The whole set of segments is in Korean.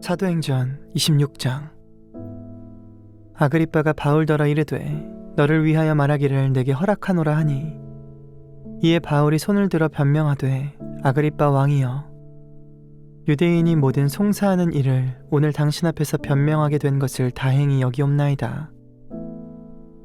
사도행전 26장 아그리빠가 바울더러 이르되 너를 위하여 말하기를 내게 허락하노라 하니 이에 바울이 손을 들어 변명하되 아그리빠 왕이여 유대인이 모든 송사하는 일을 오늘 당신 앞에서 변명하게 된 것을 다행히 여기옵나이다.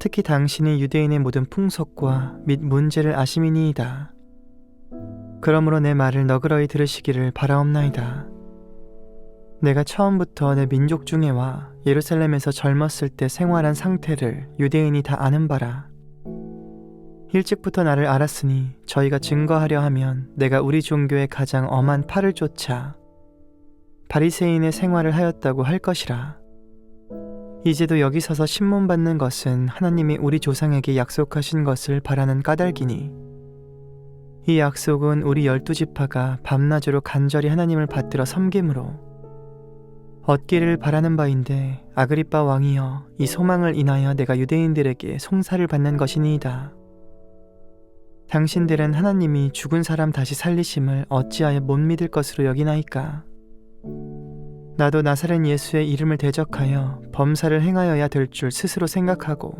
특히 당신이 유대인의 모든 풍속과 및 문제를 아심이니이다. 그러므로 내 말을 너그러이 들으시기를 바라옵나이다. 내가 처음부터 내 민족 중에와 예루살렘에서 젊었을 때 생활한 상태를 유대인이 다 아는 바라. 일찍부터 나를 알았으니 저희가 증거하려 하면 내가 우리 종교의 가장 엄한 팔을 쫓아 바리새인의 생활을 하였다고 할 것이라. 이제도 여기 서서 신문 받는 것은 하나님이 우리 조상에게 약속하신 것을 바라는 까닭이니 이 약속은 우리 열두 지파가 밤낮으로 간절히 하나님을 받들어 섬김으로 얻기를 바라는 바인데 아그리빠 왕이여 이 소망을 인하여 내가 유대인들에게 송사를 받는 것이니이다. 당신들은 하나님이 죽은 사람 다시 살리심을 어찌하여 못 믿을 것으로 여기나이까? 나도 나사렛 예수의 이름을 대적하여 범사를 행하여야 될 줄 스스로 생각하고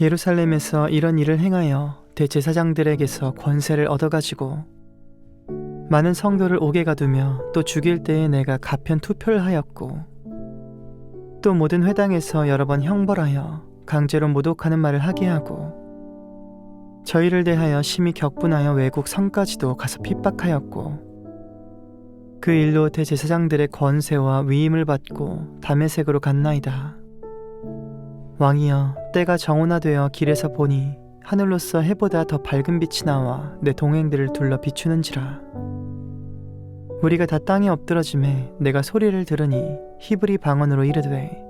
예루살렘에서 이런 일을 행하여 대제사장들에게서 권세를 얻어가지고 많은 성도를 옥에 가두며 또 죽일 때에 내가 가편 투표를 하였고 또 모든 회당에서 여러 번 형벌하여 강제로 모독하는 말을 하게 하고 저희를 대하여 심히 격분하여 외국 성까지도 가서 핍박하였고 그 일로 대제사장들의 권세와 위임을 받고 담에색으로 갔나이다. 왕이여 때가 정오나되어 길에서 보니 하늘로서 해보다 더 밝은 빛이 나와 내 동행들을 둘러 비추는지라. 우리가 다 땅에 엎드러짐에 내가 소리를 들으니 히브리 방언으로 이르되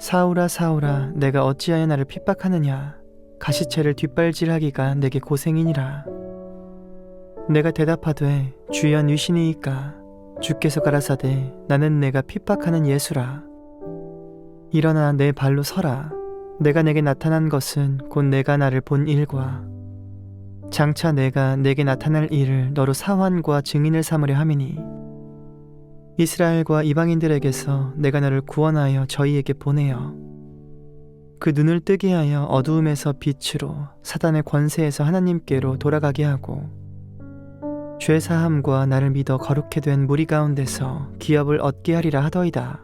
사울아 사울아 내가 어찌하여 나를 핍박하느냐 가시채를 뒷발질하기가 내게 고생이니라. 내가 대답하되 주여 유신이이까 주께서 가라사대 나는 내가 핍박하는 예수라. 일어나 내 발로 서라. 내가 내게 나타난 것은 곧 내가 나를 본 일과 장차 내가 내게 나타날 일을 너로 사환과 증인을 삼으려 함이니 이스라엘과 이방인들에게서 내가 너를 구원하여 저희에게 보내어 그 눈을 뜨게 하여 어두움에서 빛으로 사단의 권세에서 하나님께로 돌아가게 하고 죄 사함과 나를 믿어 거룩해 된 무리 가운데서 기업을 얻게 하리라 하더이다.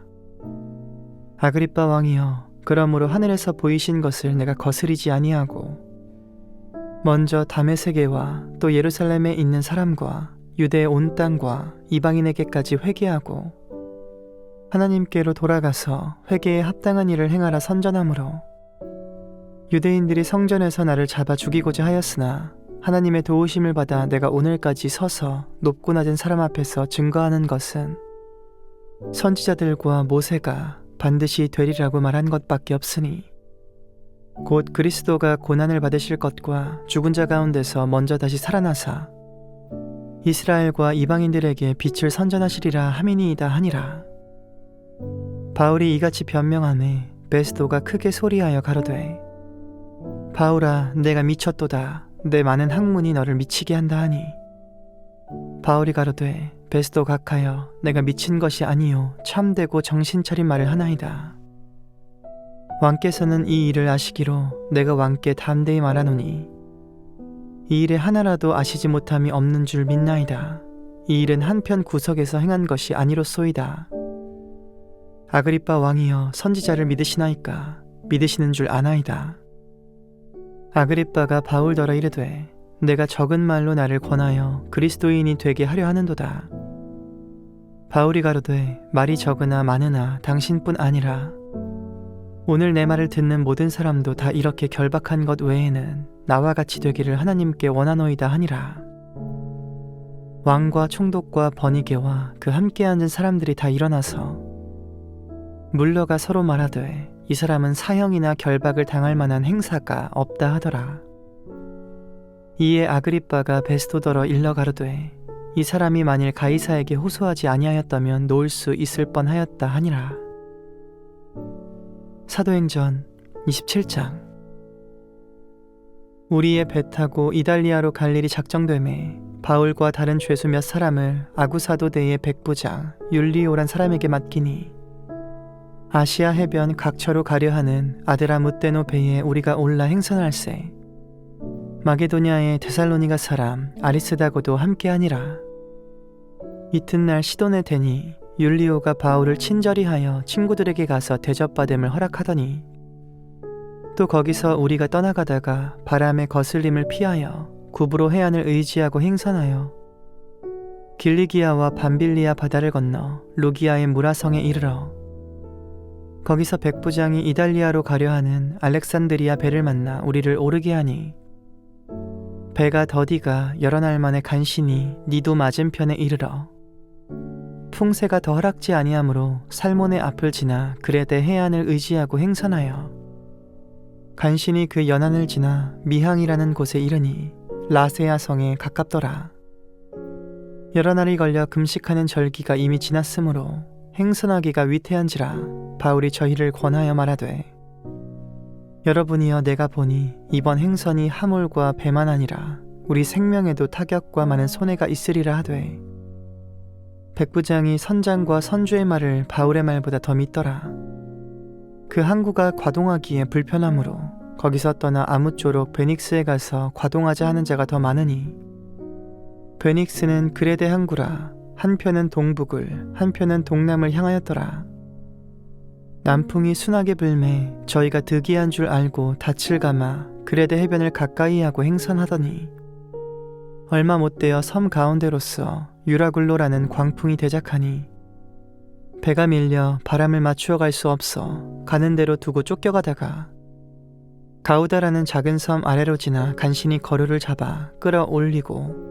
아그리빠 왕이여 그러므로 하늘에서 보이신 것을 내가 거스리지 아니하고 먼저 담의 세계와 또 예루살렘에 있는 사람과 유대의 온 땅과 이방인에게까지 회개하고 하나님께로 돌아가서 회개에 합당한 일을 행하라 선전하므로 유대인들이 성전에서 나를 잡아 죽이고자 하였으나 하나님의 도우심을 받아 내가 오늘까지 서서 높고 낮은 사람 앞에서 증거하는 것은 선지자들과 모세가 반드시 되리라고 말한 것밖에 없으니 곧 그리스도가 고난을 받으실 것과 죽은 자 가운데서 먼저 다시 살아나사 이스라엘과 이방인들에게 빛을 선전하시리라 하미니이다 하니라. 바울이 이같이 변명하매 베스도가 크게 소리하여 가로되 바울아 내가 미쳤도다. 내 많은 학문이 너를 미치게 한다 하니. 바울이 가로되 베스도 각하여 내가 미친 것이 아니요 참되고 정신 차린 말을 하나이다 왕께서는 이 일을 아시기로 내가 왕께 담대히 말하노니 이 일에 하나라도 아시지 못함이 없는 줄 믿나이다. 이 일은 한편 구석에서 행한 것이 아니로소이다. 아그리빠 왕이여 선지자를 믿으시나이까? 믿으시는 줄 아나이다. 아그리빠가 바울더러 이르되 내가 적은 말로 나를 권하여 그리스도인이 되게 하려 하는도다. 바울이 가로되 말이 적으나 많으나 당신뿐 아니라 오늘 내 말을 듣는 모든 사람도 다 이렇게 결박한 것 외에는 나와 같이 되기를 하나님께 원하노이다 하니라. 왕과 총독과 버니게와 그 함께 앉은 사람들이 다 일어나서 물러가 서로 말하되 이 사람은 사형이나 결박을 당할 만한 행사가 없다 하더라. 이에 아그리빠가 베스토더러 일러 가로되 이 사람이 만일 가이사에게 호소하지 아니하였다면 놓을 수 있을 뻔하였다 하니라. 사도행전 27장. 우리의 배 타고 이달리아로 갈 일이 작정되매 바울과 다른 죄수 몇 사람을 아구사도대의 백부장 율리오란 사람에게 맡기니 아시아 해변 각처로 가려 하는 아드라 무테노 배에 우리가 올라 행선할세. 마게도냐의 데살로니가 사람 아리스다고도 함께하니라. 이튿날 시돈에 대니 율리오가 바울을 친절히 하여 친구들에게 가서 대접받음을 허락하더니 또 거기서 우리가 떠나가다가 바람의 거슬림을 피하여 구브로 해안을 의지하고 행선하여 길리기아와 밤빌리아 바다를 건너 루기아의 무라성에 이르러 거기서 백부장이 이달리아로 가려 하는 알렉산드리아 배를 만나 우리를 오르게 하니 배가 더디가 여러 날 만에 간신히 니도 맞은편에 이르러 풍세가 더 허락지 아니하므로 살몬의 앞을 지나 그레데 해안을 의지하고 행선하여 간신히 그 연안을 지나 미항이라는 곳에 이르니 라세아 성에 가깝더라. 여러 날이 걸려 금식하는 절기가 이미 지났으므로 행선하기가 위태한지라 바울이 저희를 권하여 말하되 여러분이여 내가 보니 이번 행선이 하물과 배만 아니라 우리 생명에도 타격과 많은 손해가 있으리라 하되 백부장이 선장과 선주의 말을 바울의 말보다 더 믿더라. 그 항구가 과동하기에 불편하므로 거기서 떠나 아무쪼록 베닉스에 가서 과동하자 하는 자가 더 많으니 베닉스는 그레데 항구라 한편은 동북을 한편은 동남을 향하였더라. 남풍이 순하게 불매 저희가 득이한 줄 알고 닻을 감아 그레데 해변을 가까이 하고 행선하더니 얼마 못되어 섬 가운데로서 유라굴로라는 광풍이 대작하니 배가 밀려 바람을 맞추어 갈 수 없어 가는 대로 두고 쫓겨가다가 가우다라는 작은 섬 아래로 지나 간신히 거류를 잡아 끌어올리고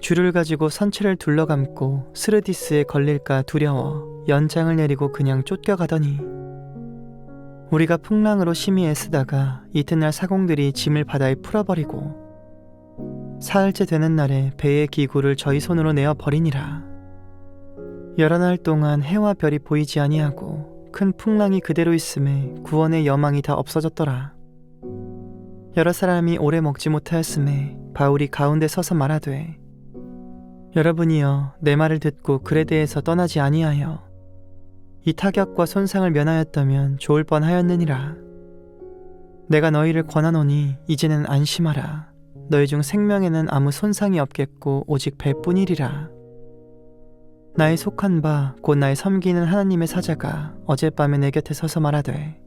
줄을 가지고 선체를 둘러감고 스르디스에 걸릴까 두려워 연장을 내리고 그냥 쫓겨가더니 우리가 풍랑으로 심히 애쓰다가 이튿날 사공들이 짐을 바다에 풀어버리고 사흘째 되는 날에 배의 기구를 저희 손으로 내어 버리니라. 여러 날 동안 해와 별이 보이지 아니하고 큰 풍랑이 그대로 있음에 구원의 여망이 다 없어졌더라. 여러 사람이 오래 먹지 못하였음에 바울이 가운데 서서 말하되 여러분이여 내 말을 듣고 그레데에서 떠나지 아니하여 이 타격과 손상을 면하였다면 좋을 뻔하였느니라. 내가 너희를 권하노니 이제는 안심하라. 너희 중 생명에는 아무 손상이 없겠고 오직 배뿐이리라. 나의 속한 바 곧 나의 섬기는 하나님의 사자가 어젯밤에 내 곁에 서서 말하되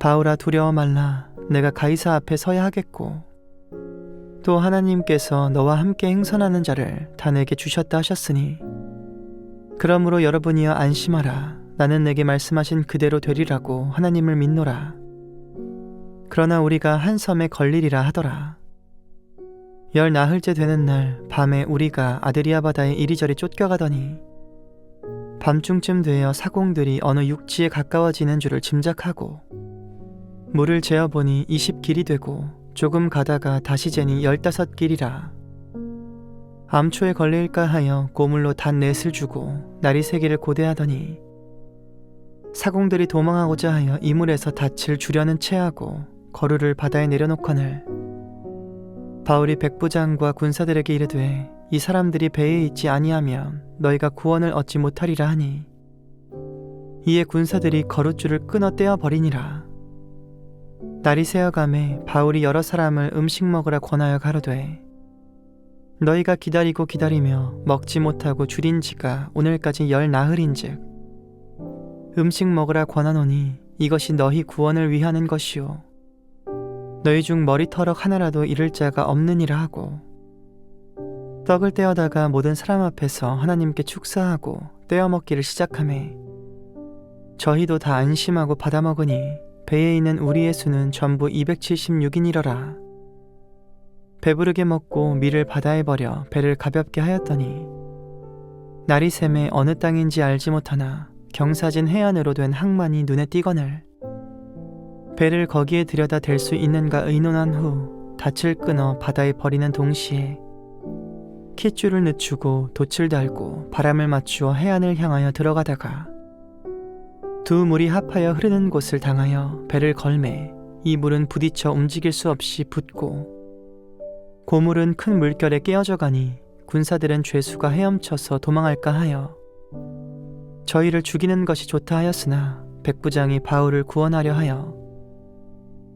바울아 두려워 말라. 내가 가이사 앞에 서야 하겠고 또 하나님께서 너와 함께 행선하는 자를 다 내게 주셨다 하셨으니 그러므로 여러분이여 안심하라. 나는 내게 말씀하신 그대로 되리라고 하나님을 믿노라. 그러나 우리가 한 섬에 걸리리라 하더라 열 나흘째 되는 날 밤에 우리가 아드리아 바다에 이리저리 쫓겨가더니 밤중쯤 되어 사공들이 어느 육지에 가까워지는 줄을 짐작하고 물을 재어보니 20길이 되고 조금 가다가 다시 재니 15길이라 암초에 걸릴까 하여 고물로 단 넷을 주고 날이 세기를 고대하더니 사공들이 도망하고자 하여 이물에서 닻을 주려는 체하고 거루를 바다에 내려놓거늘 바울이 백부장과 군사들에게 이르되 이 사람들이 배에 있지 아니하면 너희가 구원을 얻지 못하리라 하니 이에 군사들이 거룻줄을 끊어 떼어 버리니라. 날이 새어감에 바울이 여러 사람을 음식 먹으라 권하여 가로되 너희가 기다리고 기다리며 먹지 못하고 줄인 지가 오늘까지 열 나흘인즉 음식 먹으라 권하노니 이것이 너희 구원을 위하는 것이요 너희 중 머리털럭 하나라도 잃을 자가 없느니라 하고. 떡을 떼어다가 모든 사람 앞에서 하나님께 축사하고 떼어 먹기를 시작하매 저희도 다 안심하고 받아 먹으니 배에 있는 우리의 수는 전부 276인이러라. 배부르게 먹고 밀을 바다에 버려 배를 가볍게 하였더니 날이 샘에 어느 땅인지 알지 못하나 경사진 해안으로 된 항만이 눈에 띄거늘 배를 거기에 들여다 댈 수 있는가 의논한 후 닻을 끊어 바다에 버리는 동시에 킷줄을 늦추고 돛을 달고 바람을 맞추어 해안을 향하여 들어가다가 두 물이 합하여 흐르는 곳을 당하여 배를 걸매 이 물은 부딪혀 움직일 수 없이 붙고 고물은 큰 물결에 깨어져 가니 군사들은 죄수가 헤엄쳐서 도망할까 하여 저희를 죽이는 것이 좋다 하였으나 백부장이 바울을 구원하려 하여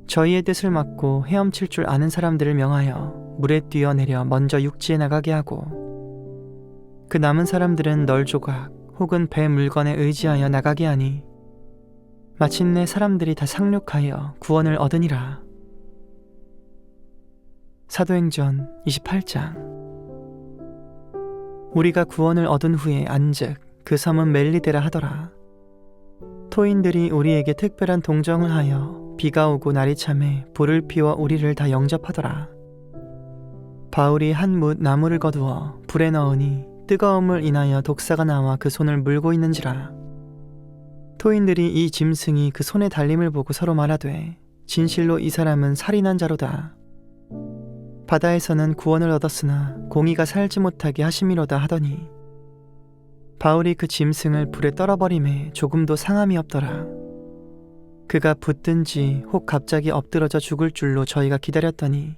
저희의 뜻을 막고 헤엄칠 줄 아는 사람들을 명하여 물에 뛰어내려 먼저 육지에 나가게 하고 그 남은 사람들은 널 조각 혹은 배 물건에 의지하여 나가게 하니 마침내 사람들이 다 상륙하여 구원을 얻으니라. 사도행전 28장 우리가 구원을 얻은 후에 안즉 그 섬은 멜리데라 하더라. 토인들이 우리에게 특별한 동정을 하여 비가 오고 날이 참해 불을 피워 우리를 다 영접하더라. 바울이 한 뭇 나무를 거두어 불에 넣으니 뜨거움을 인하여 독사가 나와 그 손을 물고 있는지라. 토인들이 이 짐승이 그 손의 달림을 보고 서로 말하되 진실로 이 사람은 살인한 자로다. 바다에서는 구원을 얻었으나 공의가 살지 못하게 하심이로다 하더니 바울이 그 짐승을 불에 떨어버림에 조금도 상함이 없더라. 그가 붙든지 혹 갑자기 엎드러져 죽을 줄로 저희가 기다렸더니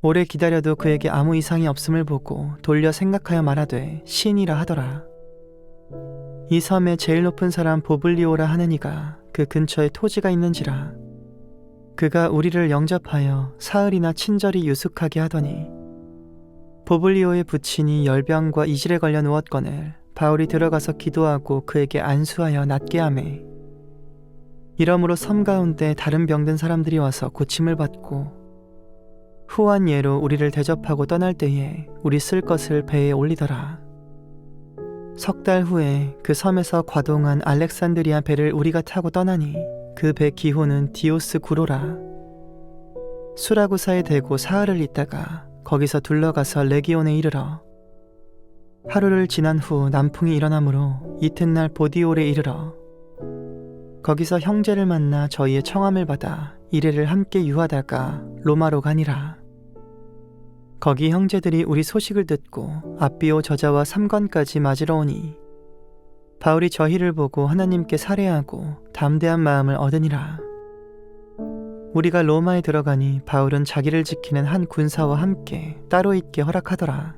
오래 기다려도 그에게 아무 이상이 없음을 보고 돌려 생각하여 말하되 신이라 하더라. 이 섬의 제일 높은 사람 보블리오라 하는 이가 그 근처에 토지가 있는지라 그가 우리를 영접하여 사흘이나 친절히 유숙하게 하더니 보블리오의 부친이 열병과 이질에 걸려 누웠거늘 바울이 들어가서 기도하고 그에게 안수하여 낫게 하매 이러므로 섬 가운데 다른 병든 사람들이 와서 고침을 받고 후한 예로 우리를 대접하고 떠날 때에 우리 쓸 것을 배에 올리더라. 석 달 후에 그 섬에서 과동한 알렉산드리아 배를 우리가 타고 떠나니 그 배 기호는 디오스 구로라. 수라구사에 대고 사흘을 있다가 거기서 둘러가서 레기온에 이르러 하루를 지난 후 남풍이 일어나므로 이튿날 보디올에 이르러 거기서 형제를 만나 저희의 청함을 받아 이래를 함께 유하다가 로마로 가니라. 거기 형제들이 우리 소식을 듣고 아비오 저자와 삼관까지 맞으러 오니 바울이 저희를 보고 하나님께 살해하고 담대한 마음을 얻으니라. 우리가 로마에 들어가니 바울은 자기를 지키는 한 군사와 함께 따로 있게 허락하더라.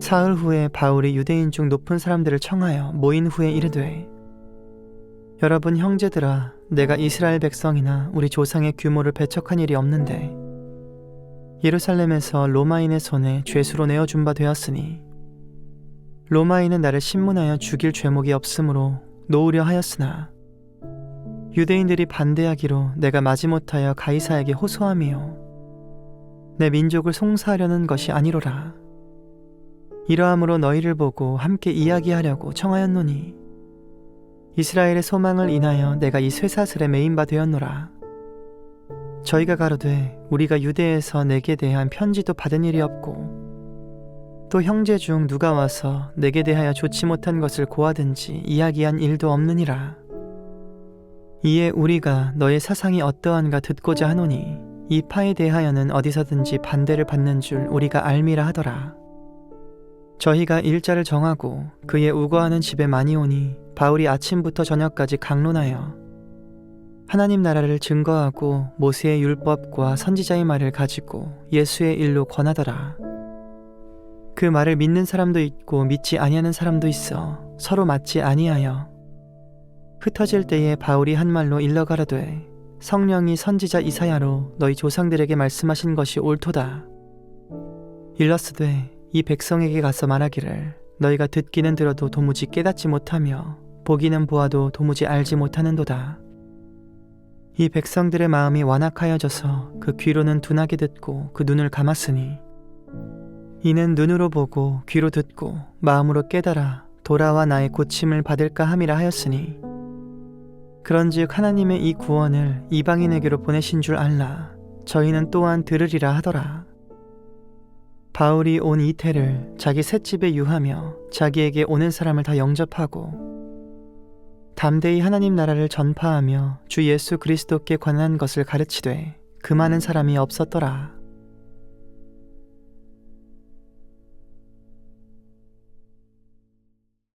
사흘 후에 바울이 유대인 중 높은 사람들을 청하여 모인 후에 이르되 여러분 형제들아 내가 이스라엘 백성이나 우리 조상의 규모를 배척한 일이 없는데 예루살렘에서 로마인의 손에 죄수로 내어준 바 되었으니 로마인은 나를 신문하여 죽일 죄목이 없으므로 놓으려 하였으나 유대인들이 반대하기로 내가 마지못하여 가이사에게 호소함이요. 내 민족을 송사하려는 것이 아니로라. 이러함으로 너희를 보고 함께 이야기하려고 청하였노니 이스라엘의 소망을 인하여 내가 이 쇠사슬에 메인 바 되었노라 저희가 가로되 우리가 유대에서 내게 대한 편지도 받은 일이 없고 또 형제 중 누가 와서 내게 대하여 좋지 못한 것을 고하든지 이야기한 일도 없느니라. 이에 우리가 너의 사상이 어떠한가 듣고자 하노니 이 파에 대하여는 어디서든지 반대를 받는 줄 우리가 알미라 하더라. 저희가 일자를 정하고 그의 우거하는 집에 많이 오니 바울이 아침부터 저녁까지 강론하여 하나님 나라를 증거하고 모세의 율법과 선지자의 말을 가지고 예수의 일로 권하더라. 그 말을 믿는 사람도 있고 믿지 아니하는 사람도 있어 서로 맞지 아니하여 흩어질 때에 바울이 한 말로 일러가라되 성령이 선지자 이사야로 너희 조상들에게 말씀하신 것이 옳도다. 일러스되 이 백성에게 가서 말하기를 너희가 듣기는 들어도 도무지 깨닫지 못하며 보기는 보아도 도무지 알지 못하는도다. 이 백성들의 마음이 완악하여져서 그 귀로는 둔하게 듣고 그 눈을 감았으니 이는 눈으로 보고 귀로 듣고 마음으로 깨달아 돌아와 나의 고침을 받을까 함이라 하였으니 그런즉 하나님의 이 구원을 이방인에게로 보내신 줄 알라 저희는 또한 들으리라 하더라 바울이 온 이태를 자기 셋집에 유하며 자기에게 오는 사람을 다 영접하고 담대히 하나님 나라를 전파하며 주 예수 그리스도께 관한 것을 가르치되 그 많은 사람이 없었더라.